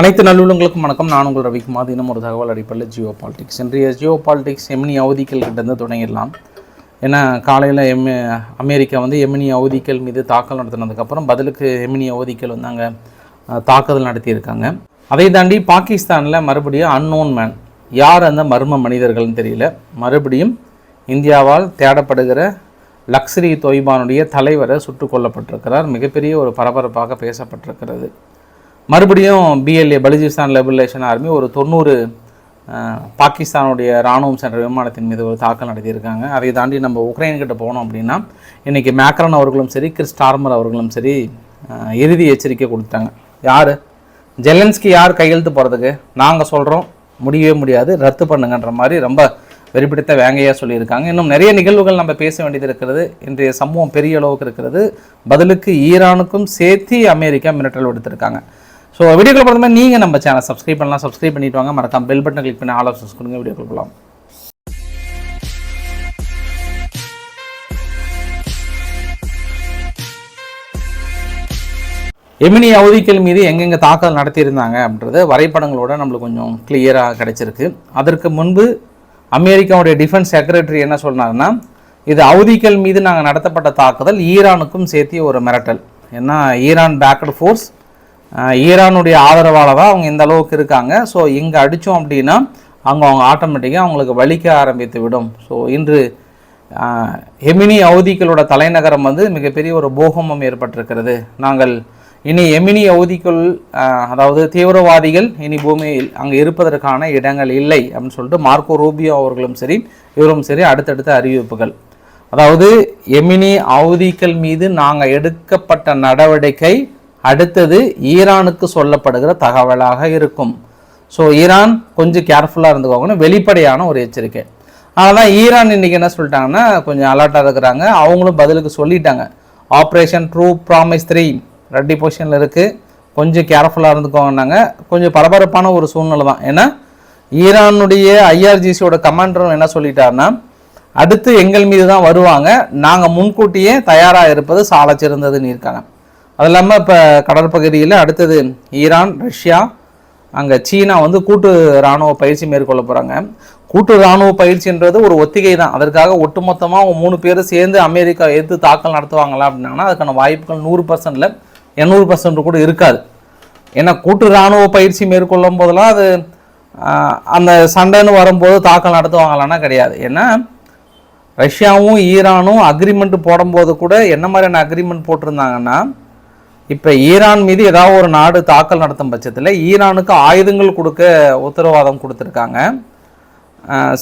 அனைத்து நல்லுள்ளங்களுக்கும் வணக்கம். நான் உங்கள் ரவிக்குமார். தினம் ஒரு தகவல் அடிப்படையில் ஜியோ பாலிடிக்ஸ். இன்றைய ஜியோ பாலிடிக்ஸ் எம்னி அவதிகள் கிட்டேருந்து தொடங்கிடலாம். ஏன்னா காலையில் எம் அமெரிக்கா வந்து எமினி அவதிக்கள் மீது தாக்கல் நடத்தினதுக்கப்புறம் பதிலுக்கு எமினி அவதிக்கள் வந்து அங்கே தாக்குதல் நடத்தியிருக்காங்க. அதை தாண்டி பாகிஸ்தானில் மறுபடியும் அன்னோன் மேன் யார் அந்த மர்ம மனிதர்கள்னு தெரியல. மறுபடியும் இந்தியாவால் தேடப்படுகிற லக்ஸரி தொய்பானுடைய தலைவரை சுட்டுக் கொல்லப்பட்டிருக்கிறார். மிகப்பெரிய ஒரு பரபரப்பாக பேசப்பட்டிருக்கிறது. மறுபடியும் பிஎல்ஏ பலுஜிஸ்தான் லிபரேஷன் ஆர்மி ஒரு தொண்ணூறு பாகிஸ்தானுடைய இராணுவம் சென்ற விமானத்தின் மீது ஒரு தாக்கல் நடத்தியிருக்காங்க. அதை தாண்டி நம்ம உக்ரைன்கிட்ட போனோம் அப்படின்னா இன்றைக்கி மேக்ரன் அவர்களும் சரி கிறிஸ் டார்மர் அவர்களும் சரி இறுதி எச்சரிக்கை கொடுத்தாங்க. யார்? ஜெலன்ஸ்கி யார் கையெழுத்து போகிறதுக்கு நாங்கள் சொல்கிறோம் முடியவே முடியாது ரத்து பண்ணுங்கன்ற மாதிரி ரொம்ப வெறிப்பிடித்த வேங்கையாக சொல்லியிருக்காங்க. இன்னும் நிறைய நிகழ்வுகள் நம்ம பேச வேண்டியது இருக்கிறது. இன்றைய சமூகம் பெரிய அளவுக்கு இருக்கிறது. பதிலுக்கு ஈரானுக்கும் சேர்த்து அமெரிக்கா மிரட்டல் விடுத்திருக்காங்க. ஸோ வீடியோக்கள் பொறுத்த மாதிரி நீங்கள் நம்ம சேனல் சப்ஸ்கிரைப் பண்ணலாம். சப்ஸ்கிரைப் பண்ணிட்டு வாங்க. மறக்காம பெல் பட்டன் கிளிக் பண்ணி ஆல் ஆப்ஷன்ஸ் கொடுங்க. வீடியோக்கள் போகலாம் எமினி அவதிகள் மீது எங்கெங்கே தாக்குதல் நடத்தியிருந்தாங்க அப்படின்றது வரைபடங்களோட நம்மளுக்கு கொஞ்சம் கிளியராக கிடைச்சிருக்கு. அதற்கு முன்பு அமெரிக்காவுடைய டிஃபென்ஸ் செக்ரட்டரி என்ன சொன்னாங்கன்னா இது அவதிகள் மீது நாங்கள் நடத்தப்பட்ட தாக்குதல் ஈரானுக்கும் சேர்த்து ஒரு மிரட்டல். ஏன்னா ஈரான் பேக்கடு ஃபோர்ஸ் ஈரானுடைய ஆதரவால் தான் அவங்க இந்த அளவுக்கு இருக்காங்க. ஸோ இங்கே அடித்தோம் அப்படின்னா அவங்க அவங்க ஆட்டோமேட்டிக்காக அவங்களுக்கு வலிக்க ஆரம்பித்து விடும். ஸோ இன்று எமினி அவதிகளோட தலைநகரம் வந்து மிகப்பெரிய ஒரு போகமம் ஏற்பட்டிருக்கிறது. நாங்கள் இனி எமினி அவதிக்குள் அதாவது தீவிரவாதிகள் இனி பூமியில் அங்கே இருப்பதற்கான இடங்கள் இல்லை அப்படின்னு சொல்லிட்டு மார்க்கோ ரூபியோ அவர்களும் சரி இவரும் சரி அடுத்தடுத்த அறிவிப்புகள். அதாவது எமினி அவதிக்கள் மீது நாங்கள் எடுக்கப்பட்ட நடவடிக்கை அடுத்தது ஈரானுக்கு சொல்லப்படுகிற தகவலாக இருக்கும். ஸோ ஈரான் கொஞ்சம் கேர்ஃபுல்லாக இருந்துக்கோங்கன்னு வெளிப்படையான ஒரு எச்சரிக்கை. அதனால் ஈரான் இன்றைக்கி என்ன சொல்லிட்டாங்கன்னா கொஞ்சம் அலர்ட்டாக இருக்கிறாங்க. அவங்களும் பதிலுக்கு சொல்லிட்டாங்க. Operation true promise three ready பொசிஷனில் இருக்குது கொஞ்சம் கேர்ஃபுல்லாக இருந்துக்கோங்கன்னாங்க. கொஞ்சம் பரபரப்பான ஒரு சூழ்நிலை தான். ஏன்னா ஈரானுடைய ஐஆர்ஜிசியோட கமாண்டரும் என்ன சொல்லிட்டாருன்னா அடுத்து எங்கள் மீது தான் வருவாங்க. நாங்கள் முன்கூட்டியே தயாராக இருப்பது சாலை சிறந்ததுன்னு இருக்காங்க. அது இல்லாமல் இப்போ கடற்பகுதியில் அடுத்தது ஈரான் ரஷ்யா அங்கே சீனா வந்து கூட்டு இராணுவ பயிற்சி மேற்கொள்ள போகிறாங்க கூட்டு இராணுவ பயிற்சின்றது ஒரு ஒத்திகை தான். அதற்காக ஒட்டுமொத்தமாக மூணு பேர் சேர்ந்து அமெரிக்கா எதிர்த்து தாக்கல் நடத்துவாங்களா அப்படின்னாங்கன்னா அதுக்கான வாய்ப்புகள் நூறு பர்சன்டில் எண்ணூறு பர்சன்ட் கூட இருக்காது. ஏன்னா கூட்டு இராணுவ பயிற்சி மேற்கொள்ளும் போதெல்லாம் அது அந்த சண்டைன்னு வரும்போது தாக்கல் நடத்துவாங்களான்னா கிடையாது. ஏன்னா ரஷ்யாவும் ஈரானும் அக்ரிமெண்ட் போடும்போது கூட என்ன மாதிரியான அக்ரிமெண்ட் போட்டிருந்தாங்கன்னா இப்போ ஈரான் மீது ஏதாவது ஒரு நாடு தாக்கல் நடத்தும் பட்சத்தில் ஈரானுக்கு ஆயுதங்கள் கொடுக்க உத்தரவாதம் கொடுத்துருக்காங்க.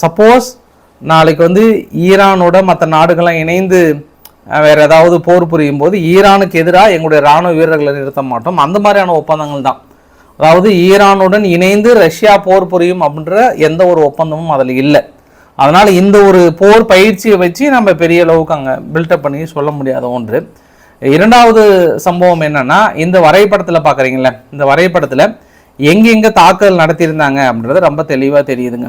சப்போஸ் நாளைக்கு வந்து ஈரானோட மற்ற நாடுகள்லாம் இணைந்து வேறு ஏதாவது போர் புரியும் போது ஈரானுக்கு எதிராக எங்களுடைய இராணுவ வீரர்களை நிறுத்த மாட்டோம். அந்த மாதிரியான ஒப்பந்தங்கள் தான். அதாவது ஈரானுடன் இணைந்து ரஷ்யா போர் புரியும் அப்படின்ற எந்த ஒரு ஒப்பந்தமும் அதில் இல்லை. அதனால் இந்த ஒரு போர் பயிற்சியை வச்சு நம்ம பெரிய அளவுக்கு அங்கே பில்டப் பண்ணி சொல்ல முடியாத ஒன்று. இரண்டாவது சம்பவம் என்னன்னா இந்த வரைபடத்தில் பார்க்குறீங்களே இந்த வரைபடத்தில் எங்கெங்கே தாக்குதல் நடத்தியிருந்தாங்க அப்படின்றது ரொம்ப தெளிவாக தெரியுதுங்க.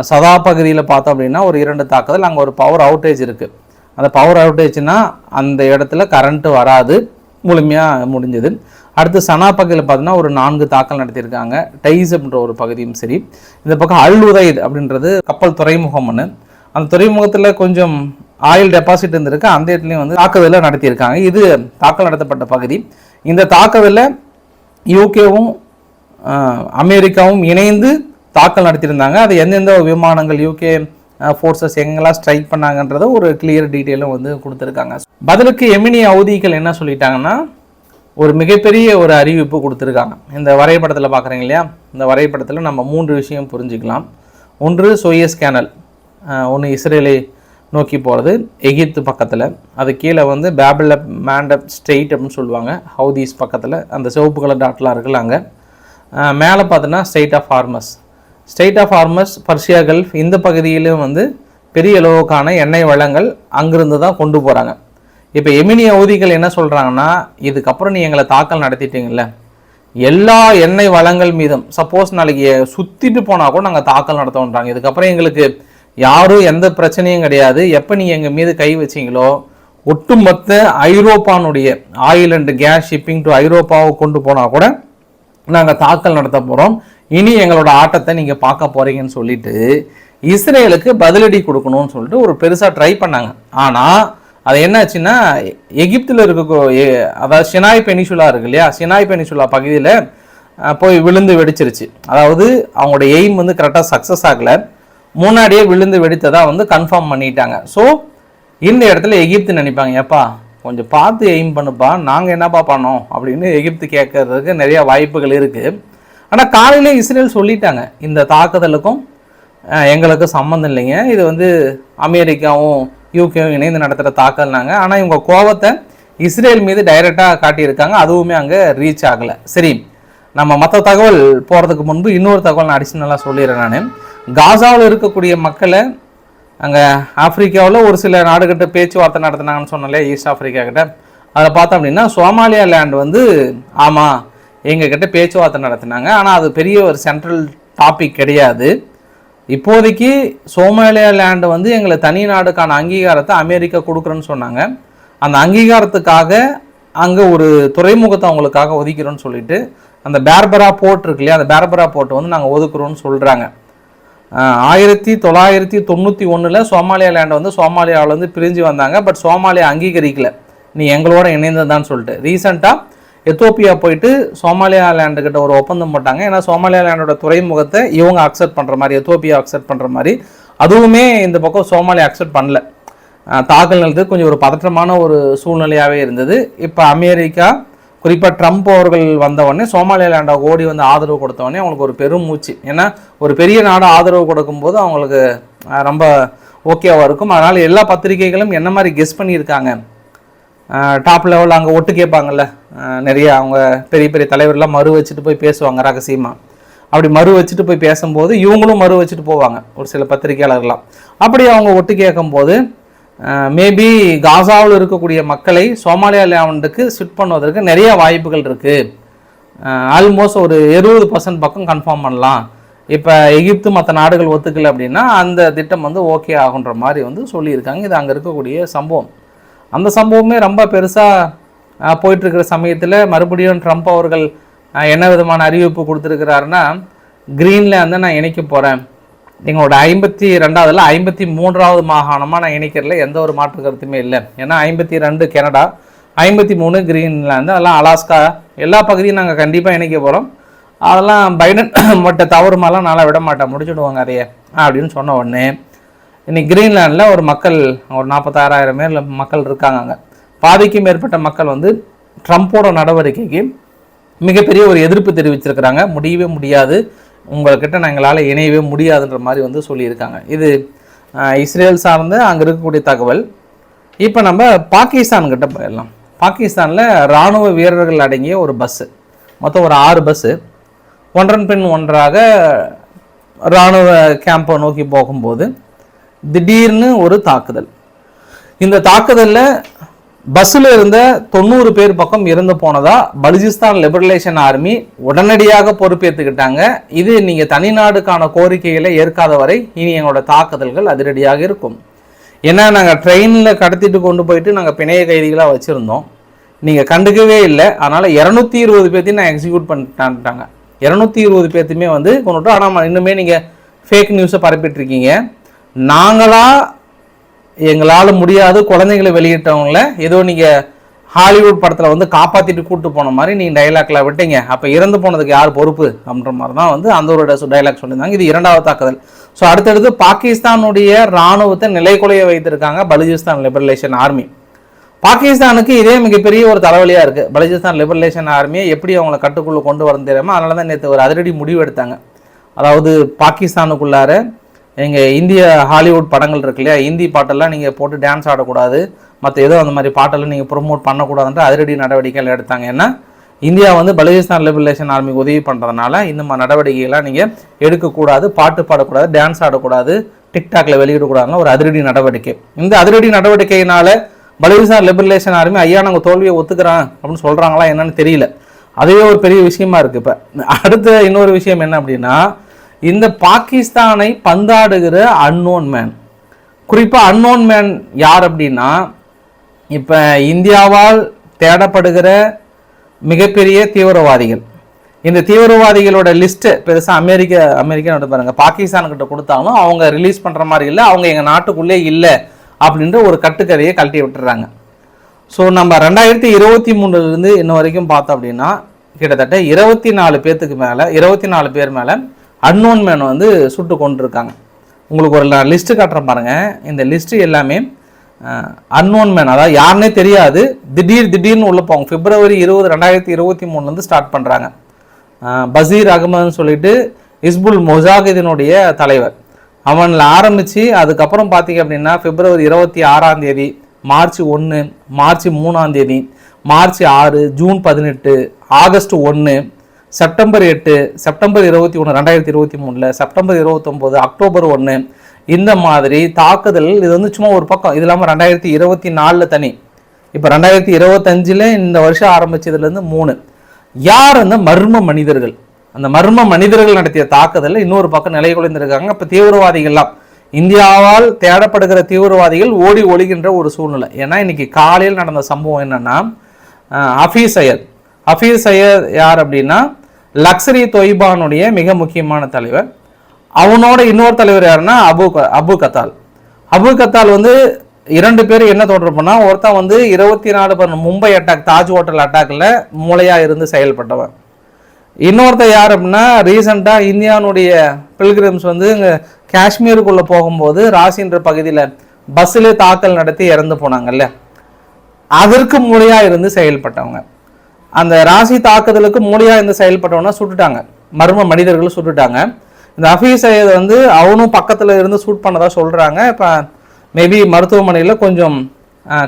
சதா பகுதியில் பார்த்தோம் அப்படின்னா ஒரு இரண்டு தாக்குதல் அங்கே ஒரு பவர் அவுட்டேஜ் இருக்குது அந்த பவர் அவுட்டேஜ்னால் அந்த இடத்துல கரண்ட்டு வராது முழுமையாக முடிஞ்சது. அடுத்து சனா பகுதியில் பார்த்தீங்கன்னா ஒரு நான்கு தாக்கல் நடத்தியிருக்காங்க டைஸ் அப்படின்ற ஒரு பகுதியும் சரி. இந்த பக்கம் அல் உதைத் அப்படின்றது கப்பல் துறைமுகம் ஒன்று அந்த துறைமுகத்தில் கொஞ்சம் ஆயில் டெபாசிட் இருந்திருக்கு. அந்த இடத்துலையும் வந்து தாக்குதலில் நடத்தியிருக்காங்க. இது தாக்கல் நடத்தப்பட்ட பகுதி. இந்த தாக்குதலில் யூகேவும் அமெரிக்காவும் இணைந்து தாக்கல் நடத்தியிருந்தாங்க. அது எந்தெந்த விமானங்கள் யூகே ஃபோர்ஸஸ் எங்கெல்லாம் ஸ்ட்ரைக் பண்ணாங்கன்றத ஒரு கிளியர் டீட்டெயிலும் வந்து கொடுத்துருக்காங்க. பதிலுக்கு எமினி அவதிகள் என்ன சொல்லிட்டாங்கன்னா ஒரு மிகப்பெரிய ஒரு அறிவிப்பு கொடுத்துருக்காங்க. இந்த வரைபடத்தில் பார்க்குறீங்க இல்லையா? இந்த வரைபடத்தில் நம்ம மூன்று விஷயம் புரிஞ்சுக்கலாம். ஒன்று சோயஸ் கேனல் ஒன்று இஸ்ரேலை நோக்கி போகிறது எகிப்து பக்கத்தில். அது கீழே வந்து பேபிள் மேண்டப் ஸ்ட்ரெயிட் அப்படின்னு சொல்லுவாங்க. ஹவுதீஸ் பக்கத்தில். அந்த சிவப்பு கலர் டாட்லாம் இருக்குல்ல அங்கே. மேலே பார்த்தோன்னா strait of Hormuz strait of Hormuz Persia Gulf இந்த பகுதியிலும் வந்து பெரிய அளவுக்கான எண்ணெய் வளங்கள் அங்கிருந்து தான் கொண்டு போகிறாங்க இப்போ எமினி அவதிகள் என்ன சொல்கிறாங்கன்னா இதுக்கப்புறம் நீ எங்களை தாக்கல் நடத்திட்டீங்கல்ல. எல்லா எண்ணெய் வளங்கள் மீதும் சப்போஸ் நாளைக்கு சுற்றிட்டு போனால் கூட நாங்கள் தாக்கல் நடத்தோன்றாங்க இதுக்கப்புறம் எங்களுக்கு யாரும் எந்த பிரச்சனையும் கிடையாது. எப்போ நீங்கள் எங்கள் மீது கை வச்சீங்களோ ஒட்டுமொத்த ஐரோப்பானுடைய oil and gas shipping to ஐரோப்பாவை கொண்டு போனால் கூட நாங்கள் தாக்கல் நடத்த போகிறோம் இனி எங்களோட ஆட்டத்தை நீங்கள் பார்க்க போகிறீங்கன்னு சொல்லிட்டு இஸ்ரேலுக்கு பதிலடி கொடுக்கணும்னு சொல்லிட்டு ஒரு பெருசாக ட்ரை பண்ணாங்க. ஆனால் அது என்னாச்சுன்னா எகிப்தில் இருக்க எ- அதாவது ஷினாய் பெனிசுலா இருக்கு இல்லையா? ஷினாய் பெனிசுலா பகுதியில் போய் விழுந்து வெடிச்சிருச்சு. அதாவது அவங்களோட எய்ம் வந்து கரெக்டாக சக்ஸஸ் ஆகலை. முன்னாடியே விழுந்து வெடித்ததாக வந்து கன்ஃபார்ம் பண்ணிட்டாங்க. ஸோ இந்த இடத்துல எகிப்து நினைப்பாங்க ஏப்பா கொஞ்சம் பார்த்து எய்ம் பண்ணுப்பா. நாங்கள் என்னப்பா பண்ணோம்? அப்படின்னு எகிப்து கேட்கறதுக்கு நிறைய வாய்ப்புகள் இருக்குது ஆனால் காலையிலே இஸ்ரேல் சொல்லிட்டாங்க இந்த தாக்குதலுக்கும் எங்களுக்கு சம்மந்தம் இல்லைங்க. இது வந்து அமெரிக்காவும் யூகேவும் இணைந்து நடத்துகிற தாக்கல்னாங்க ஆனால் இவங்க கோவத்தை இஸ்ரேல் மீது டைரெக்டாக காட்டியிருக்காங்க. அதுவுமே அங்கே ரீச் ஆகலை. சரி நம்ம மற்ற தகவல் போகிறதுக்கு முன்பு இன்னொரு தகவல் நான் அடிஷ்னலாக சொல்லிடுறேன் நான். காசாவில் இருக்கக்கூடிய மக்களை அங்கே ஆப்பிரிக்காவில் ஒரு சில நாடுகிட்ட பேச்சுவார்த்தை நடத்தினாங்கன்னு சொன்னாலே ஈஸ்ட் ஆஃப்ரிக்கா கிட்ட. அதில் பார்த்தோம் அப்படின்னா சோமாலியா லேண்ட் வந்து ஆமாம் எங்ககிட்ட பேச்சுவார்த்தை நடத்தினாங்க. ஆனால் அது பெரிய ஒரு சென்ட்ரல் டாபிக் கிடையாது. இப்போதைக்கு சோமாலியா லேண்டு வந்து எங்களை தனி நாடுக்கான அங்கீகாரத்தை அமெரிக்கா கொடுக்குறேன்னு சொன்னாங்க. அந்த அங்கீகாரத்துக்காக அங்கே ஒரு துறைமுகத்தை அவங்களுக்காக ஒதுக்கிறோன்னு சொல்லிட்டு அந்த பேர்பரா போர்ட் இருக்கு இல்லையா அந்த பேர்பரா போர்ட்டை வந்து நாங்கள் ஒதுக்குறோன்னு சொல்கிறாங்க ஆயிரத்தி தொள்ளாயிரத்தி தொண்ணூற்றி ஒன்றில் சோமாலியா லேண்டை வந்து சோமாலியாவில் வந்து பிரிஞ்சு வந்தாங்க பட் சோமாலியா அங்கீகரிக்கல. நீ எங்களோட இணைந்ததான்னு சொல்லிட்டு. ரீசெண்டாக எத்தோப்பியா போயிட்டு சோமாலியா லேண்டுக்கிட்ட ஒரு ஒப்பந்தம் போட்டாங்க. ஏன்னா சோமாலியா லேண்டோட துறைமுகத்தை இவங்க அக்செப்ட் பண்ணுற மாதிரி எத்தோப்பியா அக்செப்ட் பண்ணுற மாதிரி. அதுவுமே இந்த பக்கம் சோமாலியா அக்செப்ட் பண்ணல. தாக்கல் நிலத்துக்கு கொஞ்சம் ஒரு பதற்றமான ஒரு சூழ்நிலையாகவே இருந்தது. இப்போ அமெரிக்கா குறிப்பாக ட்ரம்ப் அவர்கள் வந்தவொடனே உடனே ஓடி வந்து ஆதரவு கொடுத்தவொடனே அவங்களுக்கு ஒரு பெரும் மூச்சு. ஏன்னா ஒரு பெரிய நாடு ஆதரவு கொடுக்கும்போது அவங்களுக்கு ரொம்ப ஓகேவாக இருக்கும். அதனால் எல்லா பத்திரிகைகளும் என்ன மாதிரி கெஸ் பண்ணியிருக்காங்க? டாப் லெவலில் அங்கே ஒட்டு கேட்பாங்கல்ல. நிறைய அவங்க பெரிய பெரிய தலைவர்லாம் மறு வச்சுட்டு போய் பேசுவாங்க ரகசியமாக அப்படி மறு வச்சுட்டு போய் பேசும்போது இவங்களும் மறு வச்சுட்டு போவாங்க ஒரு சில பத்திரிகையாளர்லாம் அப்படி அவங்க ஒட்டு கேட்கும்போது மேபி காசாவில் இருக்கக்கூடிய மக்களை சோமாலியா லேவண்டுக்கு ஷிஃப்ட் பண்ணுவதற்கு நிறைய வாய்ப்புகள் இருக்குது ஆல்மோஸ்ட் ஒரு இருபது பர்சன்ட் பக்கம் கன்ஃபார்ம் பண்ணலாம். இப்போ எகிப்து மற்ற நாடுகள் ஒத்துக்கல அப்படின்னா அந்த திட்டம் வந்து ஓகே ஆகுன்ற மாதிரி வந்து சொல்லியிருக்காங்க. இது அங்கே இருக்கக்கூடிய சம்பவம். அந்த சம்பவமே ரொம்ப பெருசாக போயிட்டுருக்கிற சமயத்தில் மறுபடியும் ட்ரம்ப் அவர்கள் என்ன விதமான அறிவிப்பு கொடுத்துருக்கிறாருன்னா கிரீன்லேண்டை நான் இணைக்க போகிறேன் எங்களோட ஐம்பத்தி ரெண்டாவதுல ஐம்பத்தி மூன்றாவது மாகாணமாக நான் இணைக்கிறதுல எந்த ஒரு மாற்று கருத்துமே இல்லை. ஏன்னா ஐம்பத்தி ரெண்டு கனடா ஐம்பத்தி மூணு கிரீன்லாந்து அதெல்லாம் அலாஸ்கா எல்லா பகுதியும் நாங்கள் கண்டிப்பாக இணைக்க போகிறோம் அதெல்லாம் பைடன் மட்டும் தவறுமாலாம் நல்லா விட மாட்டேன் முடிச்சுடுவாங்க அதையே அப்படின்னு சொன்ன உடனே இன்னைக்கு கிரீன்லாண்டில் ஒரு மக்கள் ஒரு நாற்பத்தாறாயிரம் பேர் மக்கள் இருக்காங்க அங்கே. பாதிக்கும் மேற்பட்ட மக்கள் வந்து ட்ரம்ப்போட நடவடிக்கைக்கு மிகப்பெரிய ஒரு எதிர்ப்பு தெரிவிச்சிருக்கிறாங்க. முடியவே முடியாது. உங்கள்கிட்ட நான் எங்களால் இணையவே முடியாதுன்ற மாதிரி வந்து சொல்லியிருக்காங்க. இது இஸ்ரேல் சார்ந்த அங்கே இருக்கக்கூடிய தகவல். இப்போ நம்ம பாகிஸ்தான் கிட்ட போயிடலாம். பாகிஸ்தானில் இராணுவ வீரர்கள் அடங்கிய ஒரு பஸ்ஸு மொத்தம் ஒரு ஆறு பஸ்ஸு ஒன்றன் பின் ஒன்றாக இராணுவ கேம்பை நோக்கி போகும்போது திடீர்னு ஒரு தாக்குதல். இந்த தாக்குதலில் பஸ்ஸில் இருந்த தொண்ணூறு பேர் பக்கம் இறந்து போனதா பலுஜிஸ்தான் லிபரலேஷன் ஆர்மி உடனடியாக பொறுப்பேற்றுக்கிட்டாங்க இது நீங்கள் தனிநாடுக்கான கோரிக்கைகளை ஏற்காத வரை இனி எங்களோட தாக்குதல்கள் அதிரடியாக இருக்கும். ஏன்னா நாங்கள் ட்ரெயினில் கடத்திட்டு கொண்டு போயிட்டு நாங்கள் பிணைய கைதிகளாக வச்சுருந்தோம். நீங்கள் கண்டுக்கவே இல்லை. அதனால் இரநூத்தி இருபது பேர்த்தையும் நான் எக்ஸிக்யூட் பண்ணிட்டான்ட்டாங்க. இரநூத்தி இருபது பேர்த்தையுமே வந்து கொண்டுட்டோம் ஆனால் இன்னுமே நீங்கள் ஃபேக் நியூஸை பரப்பிட்டுருக்கீங்க நாங்களாக எங்களால் முடியாது குழந்தைங்களை வெளியிட்டவங்கள ஏதோ நீங்கள் ஹாலிவுட் படத்தில் வந்து காப்பாற்றிட்டு கூப்பிட்டு போன மாதிரி நீங்கள் டைலாக்ல விட்டீங்க. அப்போ இறந்து போனதுக்கு யார் பொறுப்பு அப்படின்ற மாதிரி தான் வந்து அந்த ஒரு டைலாக் சொல்லியிருந்தாங்க. இது இரண்டாவது தாக்குதல். ஸோ அடுத்தடுத்து பாகிஸ்தானுடைய இராணுவத்தை நிலைக்குலைய வைத்திருக்காங்க பலுஜிஸ்தான் லிபரலேஷன் ஆர்மி பாகிஸ்தானுக்கு இதே மிகப்பெரிய ஒரு தலைவலியாக இருக்குது பலுஜிஸ்தான் லிபரலேஷன் ஆர்மியை எப்படி அவங்கள கட்டுக்குள்ளே கொண்டு வரணும் தெரியாமல் அதனால தான் நேற்று ஒரு அதிரடி முடிவு எடுத்தாங்க. அதாவது பாகிஸ்தானுக்குள்ளார எங்கள் இந்திய ஹாலிவுட் படங்கள் இருக்கு இல்லையா? ஹிந்தி பாட்டெல்லாம் நீங்கள் போட்டு டான்ஸ் ஆடக்கூடாது. மற்ற ஏதோ அந்த மாதிரி பாட்டெல்லாம் நீங்கள் ப்ரொமோட் பண்ணக்கூடாதுன்ற அதிரடி நடவடிக்கைகள் எடுத்தாங்க. ஏன்னா இந்தியா வந்து பலுச்சிஸ்தான் லிபரலேஷன் ஆர்மிக்கு உதவி பண்ணுறதுனால இந்த மாதிரி நடவடிக்கைகள்லாம் நீங்கள் எடுக்கக்கூடாது பாட்டு பாடக்கூடாது டான்ஸ் ஆடக்கூடாது டிக்டாக்ல வெளியிடக்கூடாதுன்னு ஒரு அதிரடி நடவடிக்கை. இந்த அதிரடி நடவடிக்கையினால பலுச்சிஸ்தான் லிபரலேஷன் ஆர்மி ஐயா நாங்கள் தோல்வியை ஒத்துக்கிறோம் அப்படின்னு சொல்கிறாங்களா என்னன்னு தெரியல. அதுவே ஒரு பெரிய விஷயமா இருக்குது இப்போ. அடுத்த இன்னொரு விஷயம் என்ன அப்படின்னா இந்த பாகிஸ்தானை பந்தாடுகிற அன்னோன் மேன் குறிப்பாக அன்னோன் மேன் யார் அப்படின்னா இப்போ இந்தியாவால் தேடப்படுகிற மிகப்பெரிய தீவிரவாதிகள். இந்த தீவிரவாதிகளோட லிஸ்ட்டு பெருசாக அமெரிக்க அமெரிக்கா பாருங்கள் பாருங்க பாகிஸ்தான்கிட்ட கொடுத்தாலும் அவங்க ரிலீஸ் பண்ணுற மாதிரி இல்லை அவங்க எங்கள் நாட்டுக்குள்ளே இல்லை அப்படின்ற ஒரு கட்டுக்கதையை கழட்டி விட்டுறாங்க. ஸோ நம்ம ரெண்டாயிரத்தி இருபத்தி மூணுலேருந்து இன்ன வரைக்கும் பார்த்தோம் அப்படின்னா கிட்டத்தட்ட இருபத்தி நாலு பேர்த்துக்கு மேலே இருபத்தி நாலு பேர் மேலே அன்னோன் மேன் வந்து சுட்டு கொண்டிருக்காங்க உங்களுக்கு ஒரு லிஸ்ட்டு காட்டுறேன் பாருங்க. இந்த லிஸ்ட்டு எல்லாமே அன்னோன் மேன் அதாவது யாருனே தெரியாது. திடீர் திடீர்னு உள்ள போவாங்க பிப்ரவரி இருபது ரெண்டாயிரத்தி இருபத்தி மூணுலேருந்து ஸ்டார்ட் பண்ணுறாங்க பசீர் அகமதுன்னு சொல்லிட்டு இஸ்புல் முஜாகிதினுடைய தலைவர். அவனில் ஆரம்பித்து அதுக்கப்புறம் பார்த்தீங்க அப்படின்னா பிப்ரவரி இருபத்தி ஆறாம் தேதி மார்ச் ஒன்று மார்ச் மூணாம் தேதி மார்ச் ஆறு ஜூன் பதினெட்டு ஆகஸ்ட் ஒன்று செப்டம்பர் எட்டு செப்டம்பர் இருபத்தி ஒன்று ரெண்டாயிரத்தி இருபத்தி மூணில் செப்டம்பர் இருபத்தொம்போது அக்டோபர் ஒன்று இந்த மாதிரி தாக்குதல் இது வந்து சும்மா ஒரு பக்கம் இது இல்லாமல் ரெண்டாயிரத்தி இருபத்தி நாலில் தனி. இப்போ ரெண்டாயிரத்தி இருபத்தஞ்சில் இந்த வருஷம் ஆரம்பிச்சதுலேருந்து மூணு. யார் அந்த மர்ம மனிதர்கள்? அந்த மர்ம மனிதர்கள் நடத்திய தாக்குதலில் இன்னொரு பக்கம் நிலை குலைந்திருக்காங்க. இப்போ தீவிரவாதிகள்லாம். இந்தியாவால் தேடப்படுகிற தீவிரவாதிகள் ஓடி ஒழிகின்ற ஒரு சூழ்நிலை. ஏன்னா இன்னைக்கு காலையில் நடந்த சம்பவம் என்னன்னா அஃபீஸ் ஹஃபீஸ் சையத் ஹஃபீஸ் சையத் யார் அப்படின்னா லக்ஸரி தொய்பானுடைய மிக முக்கியமான தலைவர். அவனோட இன்னொரு தலைவர் யாருன்னா அபு க- அபு கத்தால். அபு கத்தால் வந்து இரண்டு பேரும் என்ன தொடர்புனா ஒருத்தன் வந்து இருபத்தி நாலு பண்ண மும்பை அட்டாக் தாஜ் ஹோட்டல் அட்டாக்ல மூளையாக இருந்து செயல்பட்டவன். இன்னொருத்த யார் அப்படின்னா ரீசெண்டாக இந்தியானுடைய பில்கிரிம்ஸ் வந்து இங்கே காஷ்மீருக்குள்ளே போகும்போது ராசின்ற பகுதியில் பஸ்ஸில் தாக்கல் நடத்தி இறந்து போனாங்கல்ல. அதற்கு மூளையாக இருந்து செயல்பட்டவங்க. அந்த ராசி தாக்குதலுக்கு மூளையாக இருந்து செயல்பட்டவனா சுட்டுட்டாங்க. மர்ம மனிதர்கள் சுட்டுட்டாங்க. இந்த ஹஃபீஸ் சையத் வந்து அவனும் பக்கத்தில் இருந்து சூட் பண்ணதாக சொல்கிறாங்க இப்போ மேபி மருத்துவமனையில் கொஞ்சம்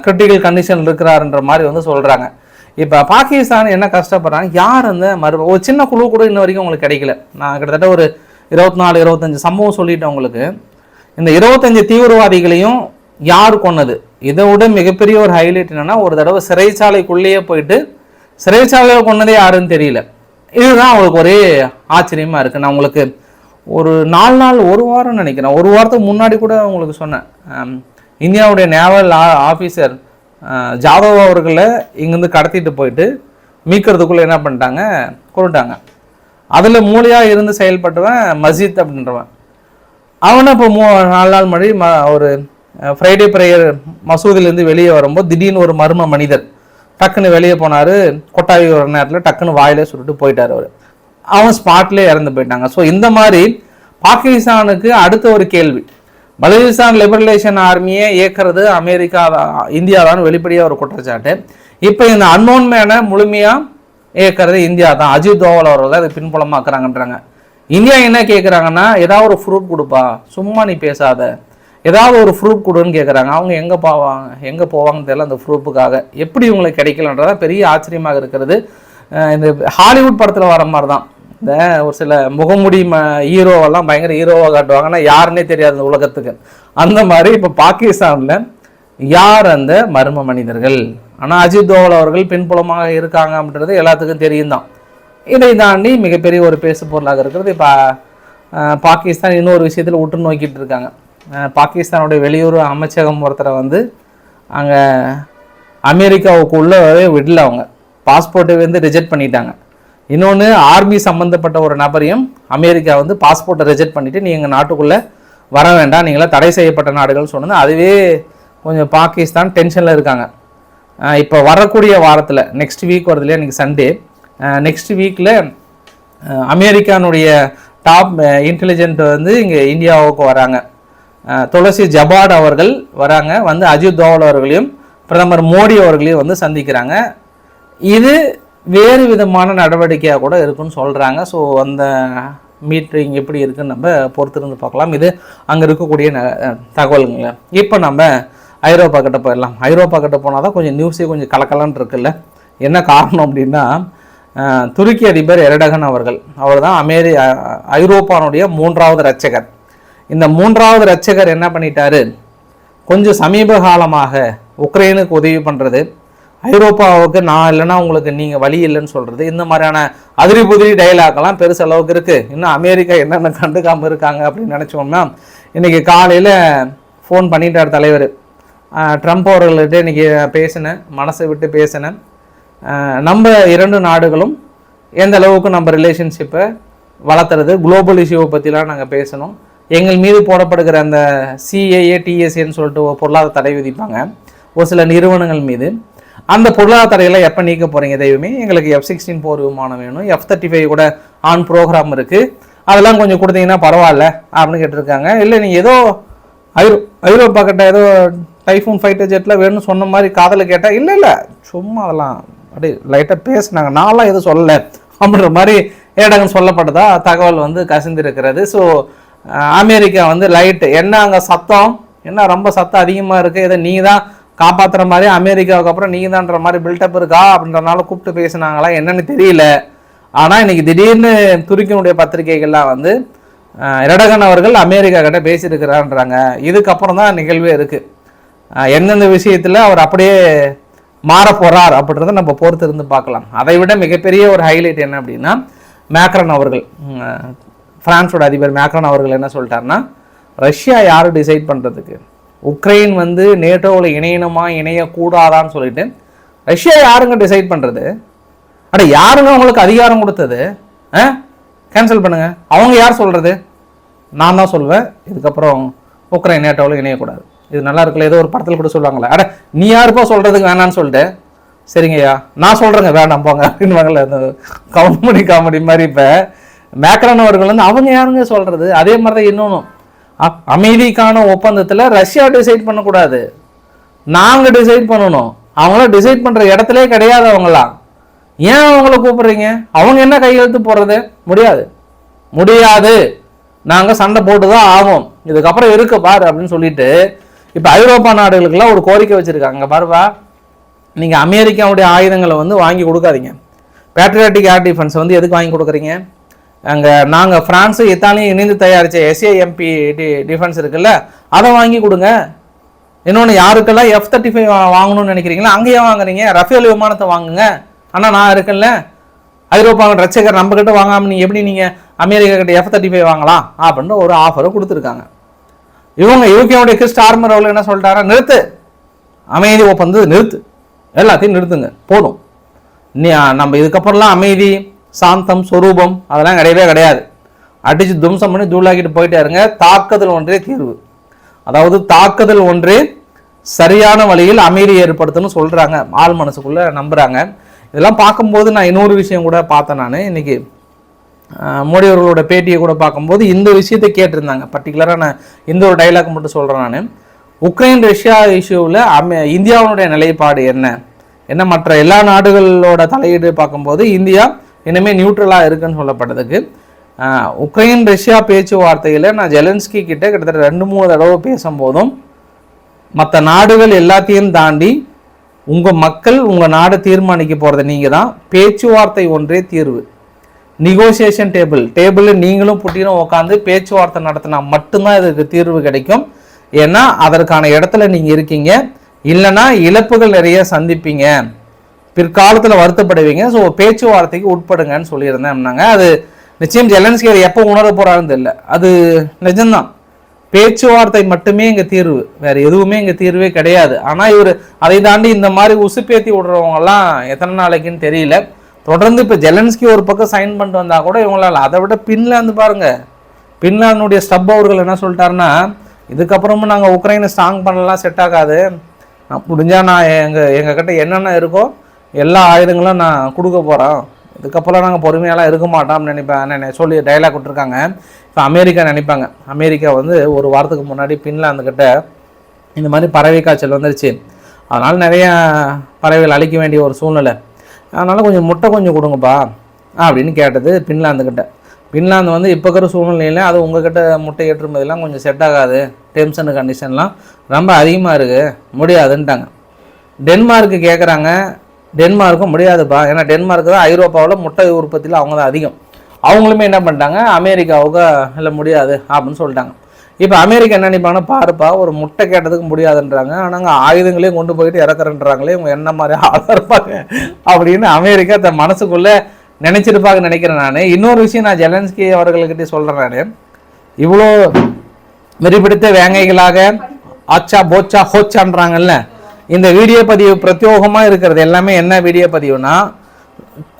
கிரிட்டிக்கல் கண்டிஷன் இருக்கிறாருன்ற மாதிரி வந்து சொல்கிறாங்க இப்போ பாகிஸ்தான் என்ன கஷ்டப்படுறாங்க? யார் அந்த மர்ம ஒரு சின்ன குழு கூட இன்ன வரைக்கும் உங்களுக்கு கிடைக்கல. நான் கிட்டத்தட்ட ஒரு இருபத்தி நாலு இருபத்தஞ்சு சம்பவம் சொல்லிட்டேன் உங்களுக்கு. இந்த இருபத்தஞ்சு தீவிரவாதிகளையும் யார் கொன்னது? இதை விட மிகப்பெரிய ஒரு ஹைலைட் என்னென்னா ஒரு தடவை சிறைச்சாலைக்குள்ளேயே போயிட்டு சிறைச்சாலையில் கொண்டதே யாருன்னு தெரியல. இதுதான் அவங்களுக்கு ஒரே ஆச்சரியமாக இருக்குது நான் உங்களுக்கு ஒரு நாலு நாள் ஒரு வாரம் நினைக்கிறேன். ஒரு வாரத்துக்கு முன்னாடி கூட உங்களுக்கு சொன்னேன். இந்தியாவுடைய நேவல் ஆஃபீஸர் ஜாதவ் அவர்களை இங்கேருந்து கடத்திட்டு போயிட்டு மீட்கிறதுக்குள்ளே என்ன பண்ணிட்டாங்க? கொண்டுட்டாங்க. அதில் மூளையாக இருந்து செயல்பட்டவன் மஸ்ஜித் அப்படின்றவன். அவனை இப்போ மூ நாலு நாள் மணி ம ஒரு ஃப்ரைடே ப்ரேயர் மசூதிலேருந்து வெளியே வரும்போது திடீர்னு ஒரு மர்ம மனிதர் டக்குன்னு வெளியே போனார். கொட்டாவி ஒரு நேரத்தில் டக்குன்னு வாயிலே சுட்டுட்டு போயிட்டார் அவர். அவன் ஸ்பாட்லேயே இறந்து போயிட்டாங்க. ஸோ இந்த மாதிரி பாகிஸ்தானுக்கு அடுத்த ஒரு கேள்வி. பலுசிஸ்தான் லிபரலேஷன் ஆர்மியை இயக்குறது அமெரிக்கா தான் இந்தியா தான் வெளிப்படையாக ஒரு குற்றச்சாட்டு. இப்போ இந்த அன்னோன் மேனை முழுமையாக இயக்குறது இந்தியா தான் அஜித் தோவல் அவர்கள் அதை இதை பின்புலமாக்குறாங்கன்றாங்க. இந்தியா என்ன கேட்குறாங்கன்னா ஏதாவது ஒரு ப்ரூஃப் கொடுப்பா. சும்மா நீ பேசாத. ஏதாவது ஒரு ப்ரூஃப் கொடுன்னு கேட்குறாங்க அவங்க எங்கே போவாங்க எங்கே போவாங்கன்னு தெரியல அந்த ப்ரூஃபுக்காக எப்படி இவங்களுக்கு கிடைக்கலன்றதான் பெரிய ஆச்சரியமாக இருக்கிறது. இந்த ஹாலிவுட் படத்தில் வர மாதிரி தான் இந்த ஒரு சில முகமுடி ம ஹீரோவெல்லாம் பயங்கர ஹீரோவாக காட்டுவாங்க ஆனால் யாருன்னே தெரியாது அந்த உலகத்துக்கு. அந்த மாதிரி இப்போ பாகிஸ்தானில் யார் அந்த மர்ம மனிதர்கள்? ஆனால் அஜித் தோவல் அவர்கள் பின்புலமாக இருக்காங்க அப்படின்றது எல்லாத்துக்கும் தெரியும் தான் இதை தாண்டி மிகப்பெரிய ஒரு பேசு பொருளாக இருக்கிறது. இப்போ பாகிஸ்தான் இன்னொரு விஷயத்தில் உற்று நோக்கிட்டு இருக்காங்க. பாகிஸ்தானுடைய வெளியுறவு அமைச்சகம் ஒருத்தரை வந்து அங்கே அமெரிக்காவுக்குள்ளவே விடல அவங்க. பாஸ்போர்ட்டை வந்து ரிஜெக்ட் பண்ணிட்டாங்க. இன்னொன்று ஆர்மி சம்மந்தப்பட்ட ஒரு நபரையும் அமெரிக்கா வந்து பாஸ்போர்ட்டை ரிஜெக்ட் பண்ணிவிட்டு நீ எங்கள் நாட்டுக்குள்ளே வர வேண்டாம். நீங்களாம் தடை செய்யப்பட்ட நாடுகள் சொன்னது அதுவே கொஞ்சம் பாகிஸ்தான் டென்ஷனில் இருக்காங்க. இப்போ வரக்கூடிய வாரத்தில் நெக்ஸ்ட் வீக் வருது இல்லையா இன்றைக்கி சண்டே நெக்ஸ்ட் வீக்கில் அமெரிக்கானுடைய டாப் இன்டெலிஜென்ட் வந்து இங்கே இந்தியாவுக்கு வராங்க. துளசி ஜபாட் அவர்கள் வராங்க. வந்து அஜித் தோவல் அவர்களையும் பிரதமர் மோடி அவர்களையும் வந்து சந்திக்கிறாங்க. இது வேறு விதமான நடவடிக்கையாக கூட இருக்குன்னு சொல்கிறாங்க ஸோ அந்த மீட்டிங் எப்படி இருக்குன்னு நம்ம பொறுத்திருந்து பார்க்கலாம். இது அங்கே இருக்கக்கூடிய ந- தகவல்கள் இப்போ நம்ம ஐரோப்பா கிட்ட போயிடலாம். ஐரோப்பா கிட்ட போனால் தான் கொஞ்சம் நியூஸே கொஞ்சம் கலக்கலான் இருக்குல்ல. என்ன காரணம் அப்படின்னா துருக்கி அதிபர் எரடகன் அவர்கள். அவர் தான் அமெரி ஐரோப்பானுடைய மூன்றாவது ரச்சகர் இந்த மூன்றாவது ரட்சகர் என்ன பண்ணிட்டாரு? கொஞ்சம் சமீப காலமாக உக்ரைனுக்கு உதவி பண்ணுறது ஐரோப்பாவுக்கு நான் இல்லைன்னா உங்களுக்கு நீங்கள் வழி இல்லைன்னு சொல்கிறது இந்த மாதிரியான அதிரி புதிரி டைலாக்லாம் பெருசு அளவுக்கு இருக்குது இன்னும் அமெரிக்கா என்னென்ன கண்டுக்காமல் இருக்காங்க அப்படின்னு நினச்சோம்னா இன்றைக்கி காலையில் ஃபோன் பண்ணிட்டார் தலைவர். ட்ரம்ப் அவர்கள்ட்ட இன்றைக்கி பேசினேன் மனசை விட்டு பேசினேன். நம்ம இரண்டு நாடுகளும் எந்த அளவுக்கு நம்ம ரிலேஷன்ஷிப்பை வளர்த்துறது குளோபல் இஷ்யூவை பற்றிலாம் நாங்கள் பேசணும். எங்கள் மீது போடப்படுகிற அந்த சிஏஏ டிஎஸ்ஏன்னு சொல்லிட்டு ஒரு பொருளாதார தடை விதிப்பாங்க. ஒரு சில நிறுவனங்கள் மீது. அந்த பொருளாதார தடையெல்லாம் எப்போ நீக்க போகிறீங்க தெய்வமே? எங்களுக்கு எஃப் சிக்ஸ்டீன் போர் விமானம் வேணும். எஃப் தேர்ட்டி ஃபைவ் கூட ஆன் ப்ரோக்ராம் இருக்குது அதெல்லாம் கொஞ்சம் கொடுத்தீங்கன்னா பரவாயில்ல அப்படின்னு கேட்டிருக்காங்க. இல்லை நீங்கள் ஏதோ ஐரோ ஐரோப்பா கிட்ட ஏதோ டைஃபூன் ஃபைட்டர் ஜெட்டில் வேணும்னு சொன்ன மாதிரி காதலை கேட்டால் இல்லை இல்லை சும்மா அதெல்லாம் அப்படியே லைட்டாக பேசினாங்க. நான்லாம் எதுவும் சொல்லலை. அப்படின்ற மாதிரி ஏடகம் சொல்லப்பட்டதா தகவல் வந்து கசிந்திருக்கிறது. ஸோ அமெரிக்கா வந்து லைட்டு என்ன அங்கே சத்தம்? என்ன ரொம்ப சத்தம் அதிகமாக இருக்குது இதை நீ தான் காப்பாற்றுற மாதிரி அமெரிக்காவுக்கு அப்புறம் நீ தான்ற மாதிரி பில்டப் இருக்கா? அப்படின்றனால கூப்பிட்டு பேசுனாங்களா? என்னன்னு தெரியல. ஆனால் இன்னைக்கு திடீர்னு துருக்கியினுடைய பத்திரிகைகள்லாம் வந்து இரடகன் அவர்கள் அமெரிக்கா கிட்ட பேசியிருக்கிறான்றாங்க. இதுக்கப்புறம் தான் நிகழ்வே இருக்குது எந்தெந்த விஷயத்தில் அவர் அப்படியே மாற போகிறார் அப்படின்றத நம்ம பொறுத்து இருந்து பார்க்கலாம். அதை விட மிகப்பெரிய ஒரு ஹைலைட் என்ன அப்படின்னா மேக்ரன் அவர்கள். உம், பிரான்ஸோட அதிபர் மேக்ரான் அவர்கள் என்ன சொல்லிட்டாருன்னா ரஷ்யா யார் டிசைட் பண்ணுறதுக்கு உக்ரைன் வந்து நேட்டோவில் இணையணுமா இணையக்கூடாதான்னு சொல்லிட்டு ரஷ்யா யாருங்க டிசைட் பண்ணுறது அட யாருங்க அவங்களுக்கு அதிகாரம் கொடுத்தது? ஆ? கேன்சல் பண்ணுங்க. அவங்க யார் சொல்கிறது நான் தான் சொல்வேன். இதுக்கப்புறம் உக்ரைன் நேட்டோவில் இணையக்கூடாது. இது நல்லா இருக்குல்ல? ஏதோ ஒரு படத்தில் கூட சொல்லுவாங்களே அட நீ யாருப்போ சொல்கிறதுக்கு வேணான்னு சொல்லிட்டு? சரிங்கய்யா. நான் சொல்கிறேங்க வேண்டாம் போங்க அப்படின்வாங்கல்ல இந்த காமெடி காமெடி மாதிரி இப்போ. மேக்ரான் அவர்கள் வந்து அவங்க யாருங்க சொல்கிறது அதே மாதிரி தான் இன்னொன்றும் அமைதிக்கான ஒப்பந்தத்தில் ரஷ்யா டிசைட் பண்ணக்கூடாது. நாங்கள் டிசைட் பண்ணணும். அவங்களாம் டிசைட் பண்ணுற இடத்துலே கிடையாது அவங்களாம். ஏன் அவங்கள கூப்பிட்றீங்க? அவங்க என்ன கையெழுத்து போடுறது? முடியாது. முடியாது. நாங்கள் சண்டை போட்டு தான் ஆகும் இதுக்கப்புறம் இருக்கு பாரு அப்படின்னு சொல்லிட்டு இப்போ ஐரோப்பா நாடுகளுக்கெல்லாம் ஒரு கோரிக்கை வச்சுருக்காங்க. பாருப்பா நீங்கள் அமெரிக்காவுடைய ஆயுதங்களை வந்து வாங்கி கொடுக்காதீங்க. பேட்ரியாட்டிக் ஏர் டிஃபென்ஸ் வந்து எதுக்கு வாங்கி கொடுக்குறீங்க? அங்கே நாங்கள் ஃப்ரான்ஸு இத்தாலியும் இணைந்து தயாரித்த எஸ்ஏஎம்பி டி டிஃபென்ஸ் இருக்குல்ல அதை வாங்கி கொடுங்க. இன்னொன்று யாருக்கெல்லாம் எஃப் தேர்ட்டி ஃபைவ் வாங்கணும்னு நினைக்கிறீங்களா அங்கேயே வாங்குறீங்க. ரஃபேல் விமானத்தை வாங்குங்க. ஆனால் நான் இருக்கேன்ல. ஐரோப்பாவின் ரட்சகர் நம்ம கிட்ட வாங்காம நீ எப்படி நீங்கள் அமெரிக்கா கிட்ட எஃப் தேர்ட்டி ஃபைவ் வாங்கலாம்? அப்படின்னு ஒரு ஆஃபரை கொடுத்துருக்காங்க. இவங்க யூகேவுடைய கிறிஸ்ட் ஆர்மர் அவர்கள் என்ன சொல்லிட்டாரா? நிறுத்து. அமைதி ஒப்பந்தது நிறுத்து. எல்லாத்தையும் நிறுத்துங்க. போதும். நீ நம்ம இதுக்கப்புறம்லாம் அமைதி சாந்தம் சொரூபம் அதெல்லாம் கிடையவே கிடையாது. அடிச்சு தும்சம் பண்ணி தூளாக்கிட்டு போயிட்டாருங்க. தாக்குதல் ஒன்றே தீர்வு. அதாவது தாக்குதல் ஒன்றே சரியான வழியில் அமைதி ஏற்படுத்தணும்னு சொல்கிறாங்க ஆள் மனசுக்குள்ளே நம்புகிறாங்க இதெல்லாம் பார்க்கும்போது நான் இன்னொரு விஷயம் கூட பார்த்தேன் நான். இன்னைக்கு மோடி அவர்களோட பேட்டியை கூட பார்க்கும்போது இந்த விஷயத்தை கேட்டிருந்தாங்க. பர்டிகுலராக நான் இந்த ஒரு டைலாக் மட்டும் சொல்கிறேன் நான். உக்ரைன் ரஷ்யா இஷ்யூவில் அமெ இந்தியாவினுடைய நிலைப்பாடு என்ன? என்ன மற்ற எல்லா நாடுகளோட தலையீடு பார்க்கும்போது இந்தியா இனிமேல் நியூட்ரலாக இருக்குன்னு சொல்லப்பட்டதுக்கு. உக்ரைன் ரஷ்யா பேச்சுவார்த்தையில் நான் ஜெலன்ஸ்கி கிட்ட கிட்டத்தட்ட ரெண்டு மூணு தடவை பேசும்போதும் மற்ற நாடுகள் எல்லாத்தையும் தாண்டி உங்கள் மக்கள் உங்கள் நாடை தீர்மானிக்க போகிறத நீங்கள் தான். பேச்சுவார்த்தை ஒன்றே தீர்வு. நிகோசியேஷன் டேபிள் டேபிளில் நீங்களும் புட்டினும் உட்காந்து பேச்சுவார்த்தை நடத்தினா மட்டும்தான் இதுக்கு தீர்வு கிடைக்கும். ஏன்னா அதற்கான இடத்துல நீங்கள் இருக்கீங்க. இல்லைன்னா இழப்புகள் நிறைய சந்திப்பீங்க. பிற்காலத்தில் வருத்தப்படுவீங்க. ஸோ பேச்சுவார்த்தைக்கு உட்படுங்கன்னு சொல்லியிருந்தேன் அது நிச்சயம் ஜெலன்ஸ்கி அதை எப்போ உணர போகிறாருன்னு தெரியல. அது நிஜம்தான். பேச்சுவார்த்தை மட்டுமே இங்கே தீர்வு. வேறு எதுவுமே இங்கே தீர்வே கிடையாது. ஆனால் இவர் அதை தாண்டி இந்த மாதிரி உசுப்பேத்தி விடுறவங்கலாம் எத்தனை நாளைக்குன்னு தெரியல. தொடர்ந்து இப்போ ஜெலன்ஸ்கி ஒரு பக்கம் சைன் பண்ணிட்டு வந்தால் கூட இவங்களால் அதை விட பின்லாந்து பாருங்கள் பின்லாந்துடைய ஸ்டப் அவர்கள் என்ன சொல்லிட்டாருன்னா இதுக்கப்புறமும் நாங்கள் உக்ரைனை ஸ்ட்ராங் பண்ணலாம் செட் ஆகாது. நான் நான் எங்கள் எங்கள் கிட்ட என்னென்ன இருக்கோ எல்லா ஆயுதங்களும் நான் கொடுக்க போகிறோம் இதுக்கப்புறம் நாங்கள் பொறுமையெல்லாம் இருக்க மாட்டோம்னு நினைப்பேன். நினை- சொல்லி டைலாக் விட்டுருக்காங்க. இப்போ அமெரிக்கா நினைப்பாங்க. அமெரிக்கா வந்து ஒரு வாரத்துக்கு முன்னாடி பின்லாந்துக்கிட்ட இந்த மாதிரி பறவை காய்ச்சல் வந்துருச்சு. அதனால் நிறைய பறவைகள் அழிக்க வேண்டிய ஒரு சூழ்நிலை. அதனால் கொஞ்சம் முட்டை கொஞ்சம் கொடுங்கப்பா அப்படின்னு கேட்டது பின்லாந்துக்கிட்ட. பின்லாந்து வந்து இப்போ இருக்கிற சூழ்நிலையில் அது உங்கள்கிட்ட முட்டை ஏற்றுமதிலாம் கொஞ்சம் செட் ஆகாது. டெர்ம்ஸ் அண்ட் கண்டிஷன்லாம் ரொம்ப அதிகமாக இருக்குது முடியாதுன்ட்டாங்க. டென்மார்க்கு கேட்குறாங்க டென்மார்க்கும் முடியாதுப்பா ஏன்னா டென்மார்க் தான் ஐரோப்பாவில் முட்டை உற்பத்தியில் அவங்க தான் அதிகம். அவங்களுமே என்ன பண்ணிட்டாங்க? அமெரிக்காவுக்கு இல்லை முடியாது அப்படின்னு சொல்லிட்டாங்க. இப்போ அமெரிக்கா என்ன நினைப்பாங்கன்னா பாருப்பா ஒரு முட்டை கேட்டதுக்கு முடியாதுன்றாங்க. ஆனால் ஆயுதங்களையும் கொண்டு போயிட்டு இறக்குறேன்றாங்களே இவங்க என்ன மாதிரி ஆளாக இருப்பாங்க? அப்படின்னு அமெரிக்கா தன் மனசுக்குள்ளே நினைச்சிருப்பாங்க நினைக்கிறேன் நான். இன்னொரு விஷயம் நான் ஜெலன்ஸ்கி அவர்கள்கிட்ட சொல்கிறேன் நான். இவ்வளோ வெறிபிடித்த வேங்கைகளாக ஆச்சா போச்சா ஹோச்சான்றாங்கல்ல இந்த வீடியோ பதிவு பிரத்யோகமாக இருக்கிறது எல்லாமே என்ன வீடியோ பதிவுனா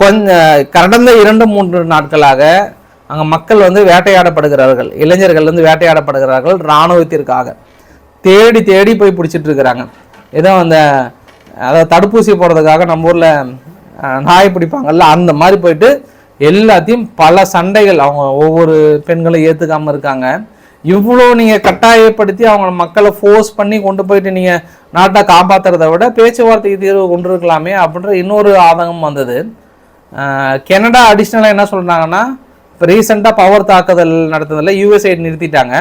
கொஞ்சம் கடந்த இரண்டு மூன்று நாட்களாக அங்கே மக்கள் வந்து வேட்டையாடப்படுகிறார்கள். இளைஞர்கள் வந்து வேட்டையாடப்படுகிறார்கள் இராணுவத்திற்காக. தேடி தேடி போய் பிடிச்சிட்டு இருக்கிறாங்க. ஏதோ அந்த அதாவது தடுப்பூசி போடுறதுக்காக நம்ம ஊரில் நாய் பிடிப்பாங்கல்ல அந்த மாதிரி போயிட்டு எல்லாத்தையும் பல சண்டைகள் அவங்க ஒவ்வொரு பெண்களும் ஏற்றுக்காமல் இருக்காங்க. இவ்வளோ நீங்கள் கட்டாயப்படுத்தி அவங்க மக்களை ஃபோர்ஸ் பண்ணி கொண்டு போயிட்டு நீங்கள் நாட்டை காப்பாற்றுறத விட பேச்சுவார்த்தைக்கு தீர்வு கொண்டு இருக்கலாமே அப்படின்ற இன்னொரு ஆதங்கம் வந்தது. கெனடா அடிஷ்னலாக என்ன சொல்கிறாங்கன்னா இப்போ ரீசெண்டாக பவர் தாக்குதல் நடத்துனதில் யூஎஸ்ஐ நிறுத்திட்டாங்க.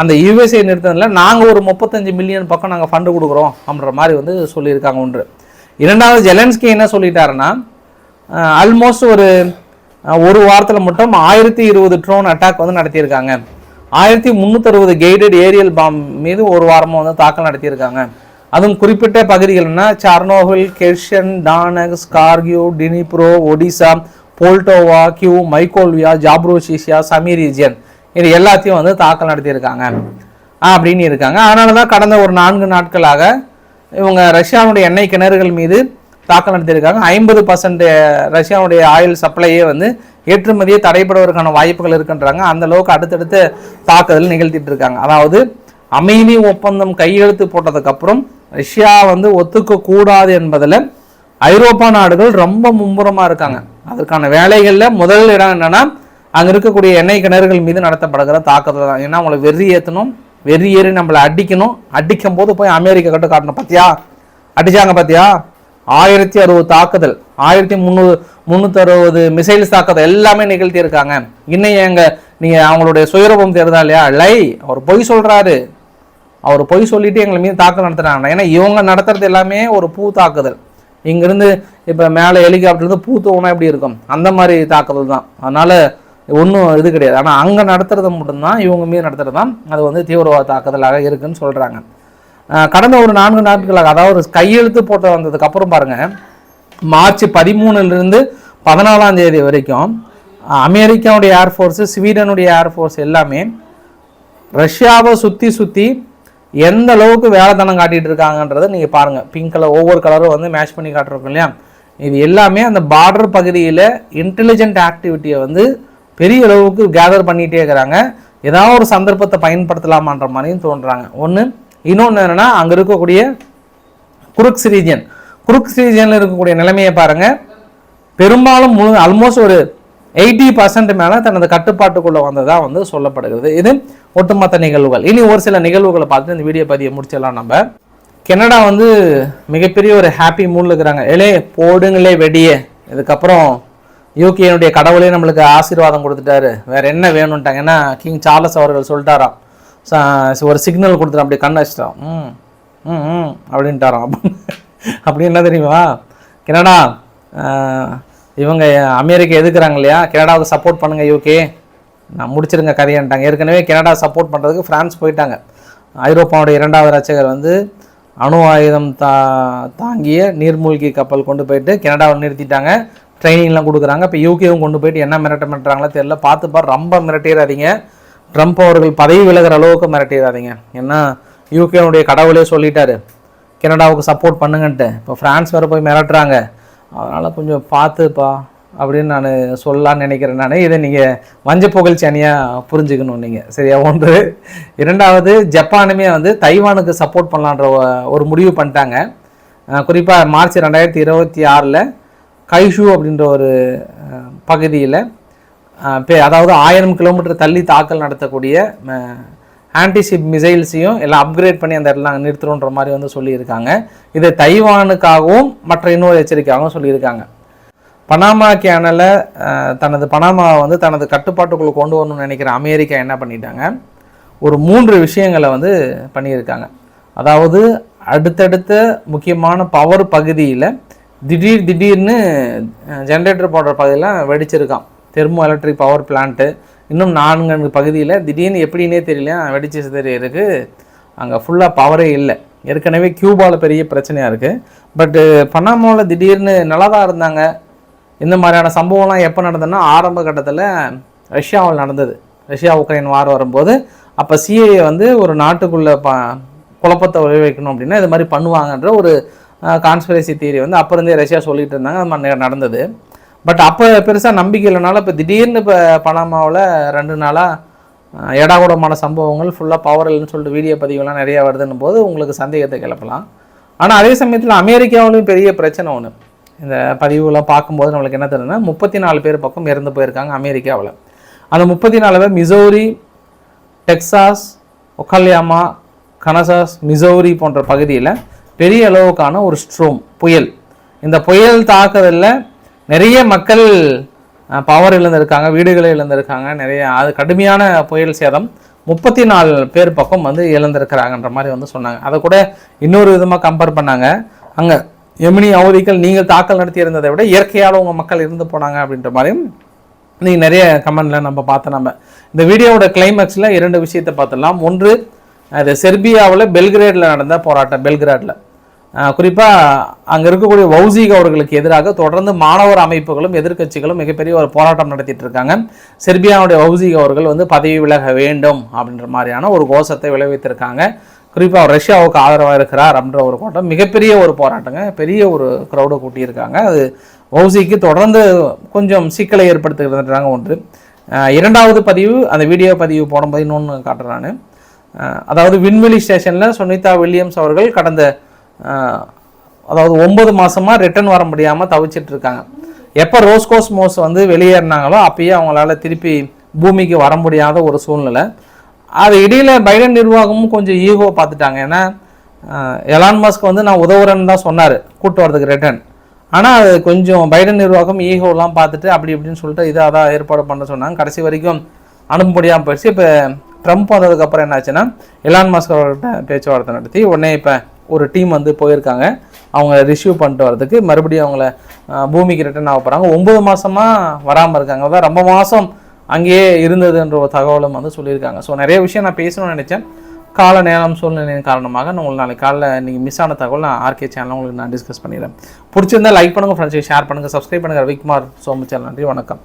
அந்த யூஎஸ்ஐ நிறுத்தினதில் நாங்கள் ஒரு முப்பத்தஞ்சு மில்லியன் பக்கம் நாங்கள் ஃபண்டு கொடுக்குறோம் அப்படின்ற மாதிரி வந்து சொல்லியிருக்காங்க ஒன்று. இரண்டாவது ஜெலன்ஸ்கி என்ன சொல்லிட்டாருன்னா ஆல்மோஸ்ட் ஒரு ஒரு வாரத்தில் மட்டும் ஆயிரத்தி இருபது ட்ரோன் அட்டாக் வந்து நடத்தியிருக்காங்க. ஆயிரத்தி முந்நூற்றறுபது கெய்டட் ஏரியல் பாம் மீது ஒரு வாரமாக வந்து தாக்கல் நடத்தியிருக்காங்க. அதுவும் குறிப்பிட்ட பகுதிகள்னா Chernobyl Kherson Donetsk Kharkiv Dnipro Odesa Poltava Kyiv Mykolaiv Zaporizhzhia Sumy region இது எல்லாத்தையும் வந்து தாக்கல் நடத்தியிருக்காங்க. அப்படின்னு இருக்காங்க. அதனால தான் கடந்த ஒரு நான்கு நாட்களாக இவங்க ரஷ்யாவுடைய எண்ணெய் கிணறுகள் மீது தாக்கல் நடத்தியிருக்காங்க. ஐம்பது பர்சன்ட் ரஷ்யாவுடைய ஆயில் சப்ளையே வந்து ஏற்றுமதியே தடைபடுவதற்கான வாய்ப்புகள் இருக்குன்றாங்க. அந்த அளவுக்கு அடுத்தடுத்து தாக்குதல் நிகழ்த்திட்டு இருக்காங்க. அதாவது அமைதி ஒப்பந்தம் கையெழுத்து போட்டதுக்கப்புறம் ரஷ்யா வந்து ஒத்துக்க கூடாது என்பதில் ஐரோப்பா நாடுகள் ரொம்ப மும்முரமாக இருக்காங்க. அதற்கான வேலைகளில் முதல் இடம் என்னென்னா அங்கே இருக்கக்கூடிய எண்ணெய் கிணறுகள் மீது நடத்தப்படுகிற தாக்குதல் தான். ஏன்னா அவங்களை வெறி ஏற்றணும் வெறி ஏறி நம்மளை அடிக்கணும். அடிக்கும் போது போய் அமெரிக்கா கட்டு காட்டணும். பார்த்தியா அடிச்சாங்க பாத்தியா? ஆயிரத்தி அறுபது தாக்குதல் ஆயிரத்தி முந்நூறு முந்நூற்றி அறுபது மிசைல்ஸ் தாக்குதல் எல்லாமே நிகழ்த்தி இருக்காங்க இன்னும் எங்க நீங்கள் அவங்களுடைய சுயரூபம் தெரியுதா இல்லையா? லை அவர் பொய் சொல்கிறாரு அவர் பொய் சொல்லிட்டு எங்களை மீது தாக்குதல் நடத்துகிறாங்க ஏன்னா இவங்க நடத்துறது எல்லாமே ஒரு பூ தாக்குதல். இங்கேருந்து இப்போ மேலே ஹெலிகாப்டர்லேருந்து பூ தூவனா எப்படி இருக்கும்? அந்த மாதிரி தாக்குதல் தான். அதனால் ஒன்றும் இது கிடையாது. ஆனால் அங்கே நடத்துறது மட்டும்தான் இவங்க மீது நடத்துகிறது தான் அது வந்து தீவிரவாத தாக்குதலாக இருக்குன்னு சொல்கிறாங்க கடந்த ஒரு நான்கு நாட்களாக அதாவது கையெழுத்து போட்டு வந்ததுக்கு அப்புறம் பாருங்க மார்ச் பதிமூணுலேருந்து பதினாலாம் தேதி வரைக்கும் அமெரிக்காவுடைய ஏர்ஃபோர்ஸு ஸ்வீடனுடைய ஏர்ஃபோர்ஸ் எல்லாமே ரஷ்யாவை சுற்றி சுற்றி எந்த அளவுக்கு வேலைத்தனம் காட்டிகிட்டு இருக்காங்கன்றதை நீங்கள் பாருங்கள் பிங்க் கலர் ஒவ்வொரு கலரும் வந்து மேட்ச் பண்ணி காட்டுறோம் இல்லையா? இது எல்லாமே அந்த பார்டர் பகுதியில் இன்டெலிஜென்ட் ஆக்டிவிட்டியை வந்து பெரிய அளவுக்கு கேதர் பண்ணிகிட்டே இருக்கிறாங்க. ஏதாவது ஒரு சந்தர்ப்பத்தை பயன்படுத்தலாமான்ற மாதிரியும் தோன்றாங்க. ஒன்று இன்னொன்று என்னென்னா அங்கே இருக்கக்கூடிய குருக்ஸ் ரீஜியன் குருக்ஸ் ரீஜியனில் இருக்கக்கூடிய நிலைமையை பாருங்கள் பெரும்பாலும் முழு ஆல்மோஸ்ட் ஒரு எயிட்டி பர்சன்ட் மேலே தனது கட்டுப்பாட்டுக்குள்ளே வந்ததாக வந்து சொல்லப்படுகிறது. இது ஒட்டுமொத்த நிகழ்வுகள். இனி ஒரு சில நிகழ்வுகளை பார்த்து இந்த வீடியோ பதிவை முடிச்சிடலாம் நம்ம. கனடா வந்து மிகப்பெரிய ஒரு ஹாப்பி மூடில் இருக்கிறாங்க. ஏலே போடுங்களே வெடியே. இதுக்கப்புறம் யூகேனுடைய கடவுளே நம்மளுக்கு ஆசீர்வாதம் கொடுத்துட்டாரு. வேற என்ன வேணும்ட்டாங்க? ஏன்னா கிங் சார்லஸ் அவர்கள் சொல்லிட்டாராம். ஒரு சிக்னல் கொடுத்துட்டு அப்படியே கண்ண வச்சிட்டான் ம் ம் ம் அப்படின்ட்டாராம். அப்படி என்ன தெரியுமா? கனடா இவங்க அமெரிக்கா எதுக்குறாங்க இல்லையா? கனடாவை சப்போர்ட் பண்ணுங்கள் யூகே நான் முடிச்சிருங்க கதையான்ட்டாங்க ஏற்கனவே கனடா சப்போர்ட் பண்ணுறதுக்கு ஃப்ரான்ஸ் போயிட்டாங்க. ஐரோப்பாவோட இரண்டாவது ரசிகர் வந்து அணு ஆயுதம் தா தாங்கிய நீர்மூழ்கி கப்பல் கொண்டு போயிட்டு கனடாவை நிறுத்திட்டாங்க. ட்ரைனிங்லாம் கொடுக்குறாங்க. இப்போ யூகேவும் கொண்டு போயிட்டு என்ன மிரட்ட மிரட்டுறாங்களோ தெரியல. பார்த்து ரொம்ப மிரட்டிடாதீங்க ட்ரம்ப் அவர்கள் பதவி விலகிற அளவுக்கு மிரட்டிடாதீங்க ஏன்னா யூகேனுடைய கடவுளே சொல்லிட்டாரு. கனடாவுக்கு சப்போர்ட் பண்ணுங்கன்ட்டு. இப்போ ஃப்ரான்ஸ் வேறு போய் மிரட்டுறாங்க. அதனால் கொஞ்சம் பார்த்துப்பா அப்படின்னு நான் சொல்லலாம்னு நினைக்கிறேன் நான். இதை நீங்கள் வஞ்ச புகழ்ச்சி அணியாக புரிஞ்சுக்கணும் நீங்கள் சரியா? ஒன்று. இரண்டாவது ஜப்பானுமே வந்து தைவானுக்கு சப்போர்ட் பண்ணலான்ற ஒரு முடிவு பண்ணிட்டாங்க. குறிப்பாக மார்ச் ரெண்டாயிரத்தி இருபத்தி ஆறில் கைஷு அப்படின்ற ஒரு பகுதியில் அதாவது ஆயிரம் கிலோமீட்டர் தள்ளி தாக்கல் நடத்தக்கூடிய ஆன்டிஷிப் மிசைல்ஸையும் எல்லாம் அப்கிரேட் பண்ணி அந்த இடத்துல நிறுத்துறோன்ற மாதிரி வந்து சொல்லியிருக்காங்க. இது தைவானுக்காகவும் மற்ற இன்னொரு எச்சரிக்கையாகவும் சொல்லியிருக்காங்க. பனாமா கேனலில் தனது பனாமாவை வந்து தனது கட்டுப்பாட்டுக்குள்ளே கொண்டு வரணும்னு நினைக்கிற அமெரிக்கா என்ன பண்ணிட்டாங்க? ஒரு மூன்று விஷயங்களை வந்து பண்ணியிருக்காங்க. அதாவது அடுத்தடுத்த முக்கியமான பவர் பகுதியில் திடீர் திடீர்னு ஜென்ரேட்டர் போடுற பகுதியெலாம் வெடிச்சிருக்கான் தெர்மோ எலக்ட்ரிக் பவர் பிளான்ட்டு. இன்னும் நான்கு பகுதியில் திடீர்னு எப்படின்னே தெரியல வெடிச்சு சிதறியிருக்கு அங்கே ஃபுல்லாக பவரே இல்லை. ஏற்கனவே கியூபாவில் பெரிய பிரச்சனையாக இருக்குது பட்டு பனாமாவில் திடீர்னு நல்லா தான் இருந்தாங்க. இந்த மாதிரியான சம்பவம்லாம் எப்போ நடந்ததுன்னா ஆரம்ப கட்டத்தில் ரஷ்யாவில் நடந்தது. ரஷ்யா உக்ரைன் வார் வரும்போது அப்போ சிஏஏ வந்து ஒரு நாட்டுக்குள்ளே ப குழப்பத்தை விளைவிக்கணும் அப்படின்னா இது மாதிரி பண்ணுவாங்கன்ற ஒரு கான்ஸ்பிரசி தியரி வந்து அப்போ இருந்தே ரஷ்யா சொல்லிகிட்டு இருந்தாங்க. அது மாதிரி நடந்தது. பட் அப்போ பெருசாக நம்பிக்கை இல்லைனால இப்போ திடீர்னு இப்போ பனாமாவில் ரெண்டு நாளாக ஏடாகூடமான சம்பவங்கள் ஃபுல்லாக பவர் இல்லைன்னு சொல்லிட்டு வீடியோ பதிவுலாம் நிறையா வருதுன்னும் போது உங்களுக்கு சந்தேகத்தை கிளப்பலாம். ஆனால் அதே சமயத்தில் அமெரிக்காவிலும் பெரிய பிரச்சனை ஒன்று இந்த பதிவுலாம் பார்க்கும்போது நம்மளுக்கு என்ன தெரியுதுன்னா முப்பத்தி நாலு பேர் பக்கம் இறந்து போயிருக்காங்க அமெரிக்காவில். அந்த முப்பத்தி நாலு பேர் Missouri Texas Oklahoma Kansas Missouri போன்ற பகுதியில் பெரிய அளவுக்கான ஒரு ஸ்ட்ரோம் புயல். இந்த புயல் தாக்குதலில் நிறைய மக்கள் பவர் இழந்திருக்காங்க வீடுகளை இழந்திருக்காங்க நிறைய அது கடுமையான புயல் சேதம். முப்பத்தி நாலு பேர் பக்கம் வந்து இழந்திருக்கிறாங்கன்ற மாதிரி வந்து சொன்னாங்க. அதை கூட இன்னொரு விதமாக கம்பேர் பண்ணாங்க. அங்கே எமினி அவதிகள் நீங்கள் தாக்கல் நடத்தி இருந்ததை விட இயற்கையால் உங்கள் மக்கள் இருந்து போனாங்க அப்படின்ற மாதிரியும் நீங்கள் நிறைய கமெண்டில் நம்ம பார்த்தோம் நம்ம. இந்த வீடியோவோட கிளைமேக்ஸில் இரண்டு விஷயத்தை பார்த்துடலாம். ஒன்று அது செர்பியாவில் பெல்கிரேடில் நடந்த போராட்டம் பெல்கிராடில். குறிப்பாக அங்கே இருக்கக்கூடிய வௌசிக் அவர்களுக்கு எதிராக தொடர்ந்து மாணவர் அமைப்புகளும் எதிர்க்கட்சிகளும் மிகப்பெரிய ஒரு போராட்டம் நடத்திட்டு இருக்காங்க. செர்பியாவுடைய வௌசிக் அவர்கள் வந்து பதவி விலக வேண்டும் அப்படின்ற மாதிரியான ஒரு கோஷத்தை விளைவித்திருக்காங்க. குறிப்பாக அவர் ரஷ்யாவுக்கு ஆதரவாக இருக்கிறார் அப்படின்ற ஒரு கூட்டம். மிகப்பெரிய ஒரு போராட்டங்க. பெரிய ஒரு க்ரௌடை கூட்டியிருக்காங்க. அது வௌசிக்கு தொடர்ந்து கொஞ்சம் சிக்கலை ஏற்படுத்துகிறதுன்றாங்க ஒன்று. இரண்டாவது பதிவு அந்த வீடியோ பதிவு போடும்போது இன்னொன்று காட்டுறேன் அதாவது விண்வெளி ஸ்டேஷனில் சுனிதா வில்லியம்ஸ் அவர்கள் கடந்த அதாவது ஒன்பது மாதமாக ரிட்டர்ன் வர முடியாமல் தவிச்சிட்டு இருக்காங்க எப்போ ரோஸ்கோஸ் மோஸ் வந்து வெளியேறினாங்களோ அப்பயே அவங்களால திருப்பி பூமிக்கு வர முடியாத ஒரு சூழ்நிலை. அது இடையில பைடன் நிர்வாகமும் கொஞ்சம் ஈகோ பார்த்துட்டாங்க. ஏன்னா எலான் மஸ்க் வந்து நான் உதவுறேன்னு தான் சொன்னார். கூட்டு வரதுக்கு ரிட்டர்ன் ஆனால் அது கொஞ்சம் பைடன் நிர்வாகம் ஈகோலாம் பார்த்துட்டு அப்படி இப்படின்னு சொல்லிட்டு இதை அதான் ஏற்பாடு பண்ண சொன்னாங்க. கடைசி வரைக்கும் அனுப்ப முடியாமல் போயிடுச்சு. இப்போ ட்ரம்ப் வந்ததுக்கப்புறம் என்னாச்சுன்னா எலான் மாஸ்க் அவர்கிட்ட பேச்சுவார்த்தை நடத்தி உடனே இப்போ ஒரு டீம் வந்து போயிருக்காங்க. அவங்க ரிசீவ் பண்ணிட்டு வரதுக்கு மறுபடியும் அவங்கள பூமிக்கு ரிட்டர்ன் ஆக போகிறாங்க ஒம்பது மாதமாக வராமல் இருக்காங்க. அதான் ரொம்ப மாதம் அங்கேயே இருந்ததுன்ற ஒரு தகவலும் வந்து சொல்லியிருக்காங்க. ஸோ நிறைய விஷயம் நான் பேசணும்னு நினச்சேன். கால நேரம் சூழ்நிலையின் காரணமாக நான் உங்களுக்கு நாளைக்கு காலைல நீங்கள் மிஸ் ஆன தகவல் நான் ஆர்கே சேனலில் உங்களுக்கு நான் டிஸ்கஸ் பண்ணிடுறேன். பிடிச்சிருந்தா லைக் பண்ணுங்கள் ஃப்ரெண்ட்ஸுக்கு ஷேர் பண்ணுங்கள் சப்ஸ்கிரைப் பண்ணுங்கள் ரவிக்குமார் சோமு சேனல் நன்றி வணக்கம்.